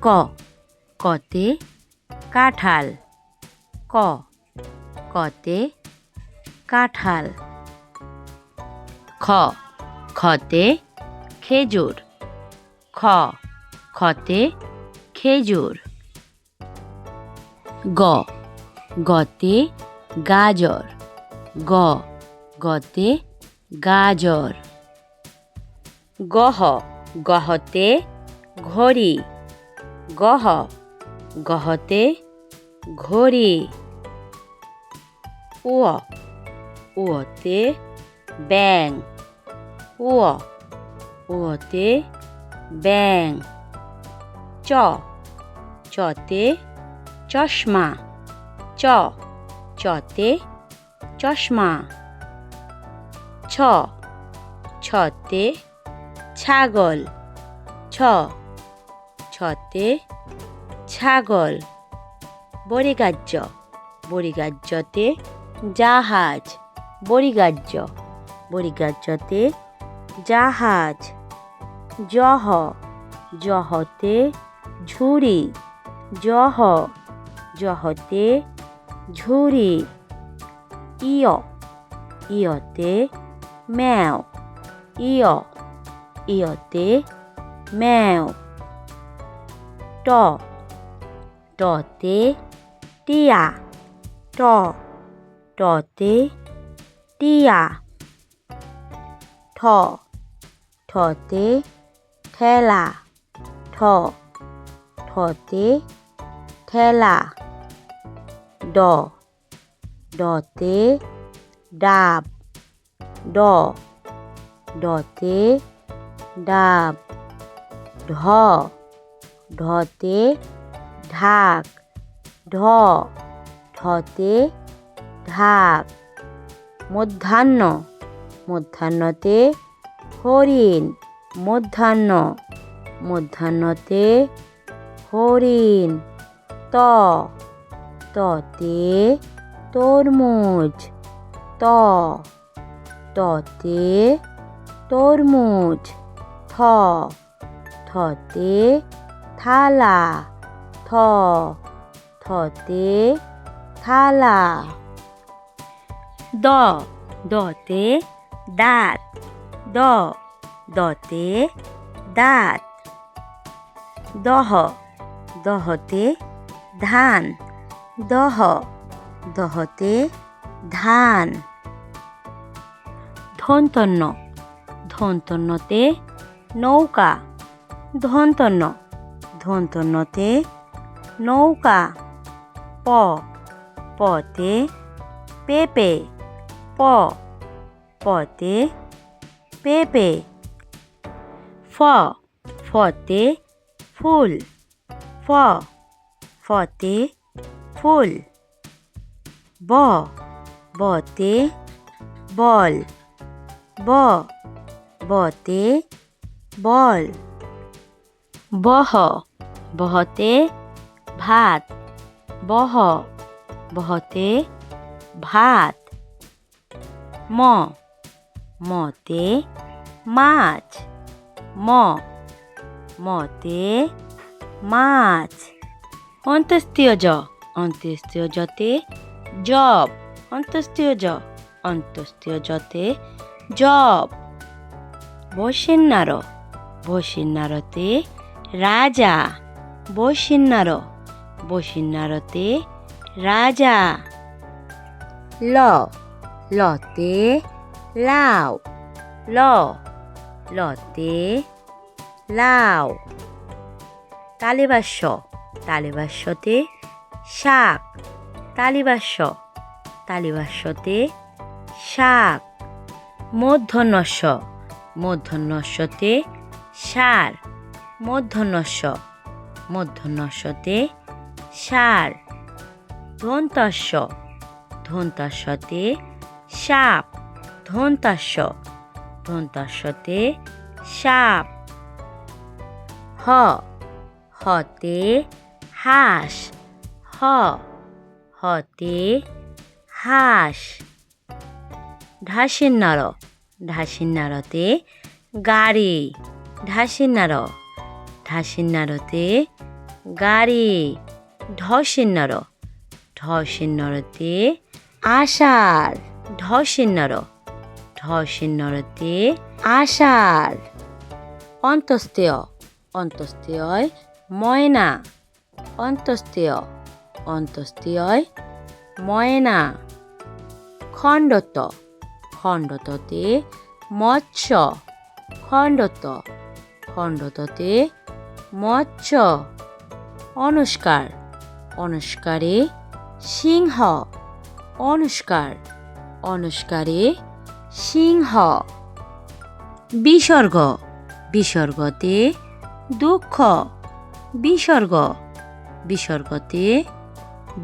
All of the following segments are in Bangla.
ক। কতে কাঁঠাল। ক। কতে কাঁঠাল। খ। খতে খেজুর। খ। খতে খেজুর। গ। গতে গাজর। গ। গতে গাজর। গহ গহতে ঘড়ি। গহ, গহতে ঘড়ি উয় উয়তে ব্যাং উয় উয়তে ব্যাং চ, চতে চশমা, চ, চতে চশমা, ছ, ছতে ছাগল, ছ ছতে ছাগল বরিগাহ্য বরিগাহ্যতে জাহাজ বরিগাহ্য বরিগাহ্যতে জাহাজ, জহ, জহতে ঝুড়ি, জহ, জহতে ঝুড়ি, ইয়, ইয়তে ম্যাও, ইয়, ইয়তে ম্যাও। ดอดเตเตียดอดเตเตียทอทอเตเทลาทอทอเตเทลาดอดอเตดาบดอดอเตดาบดอ ঢতে ঢাক, ঢ ঢতে ঢাক। মধ্যাহ্ন, মধ্যাহ্নতে হরিণ, মধ্যাহ্ন, মধ্যাহ্নতে হরিণ। ত, ততে তরমুজ। ত, ততে তরমুজ। থ, থতে থালা। থ, থতে থালা। দ, দতে দাঁত। দ, দতে দাঁত। দহ, দহতে ধান। দহ, দহতে ধান। ধন্তন্য ধন্তন্যতে নৌকা। ধন্তন্য ধন্তন্যতে নৌকা, প পতে পেঁপে, প পতে পেঁপে, ফ, ফতে ফুল, ফ, ফতে ফুল, ব, বতে বল, ব, বতে বল বহ বহতে ভাত। বহ। বহতে ভাত। ম। মতে মাছ। ম। মতে মাছ। অন্ত্যেষ্টিয় জ। অন্ত্যেষ্টিয় জতে জব। অন্ত্যেষ্টিয় জ। অন্ত্যেষ্টিয় জতে জব। বসিন্নার বসিন্নারতে রাজা। বসিন্নার। বসিন্নারতে রাজা। ল লতে লাউ ল লতে লাউ তালিবাস্য। তালিবাস্যতে শাক। তালিবাস্য। তালিবাস্যতে শাক। মূর্ধন্যস্য মূর্ধন্যস্যতে সার। মূর্ধন্যস্য মূর্ধন্যস্যতে সার, ধন্তস্য, ধন্তাস্যতে সাপ, ধন্তাস্য, ধন্তাস্যতে সাপ, হ, হতে হাঁস, হ, হতে হাঁস ঢাসিন্নার ঢাসিন্নারতে গাড়ি ঢাসিন্নার ঢাসিন্নারতে গাড়ি ঢসিন্নর ঢসিন্নরতে আষাঢ় ঢসিন্নর ঢসিন্নরতে আষাঢ়। অন্তস্তেয় অন্তস্তেয় ময়না অন্তস্তেয় অন্তস্তেয় ময়না। খণ্ডত, খণ্ডততে মৎস্য, খণ্ডত, খণ্ডততে মৎস্য। অনুষ্কার। অনুষ্কারে সিংহ। অনুষ্কার। অনুষ্কারে সিংহ। বিসর্গ। বিসর্গতে দুঃখ। বিসর্গ। বিসর্গতে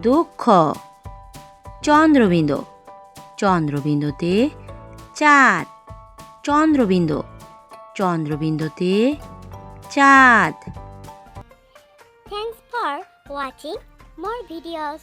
দুঃখ। চন্দ্রবিন্দু। চন্দ্রবিন্দুতে চাঁদ। Chandrabindu. চন্দ্রবিন্দুতে Thanks for watching more videos.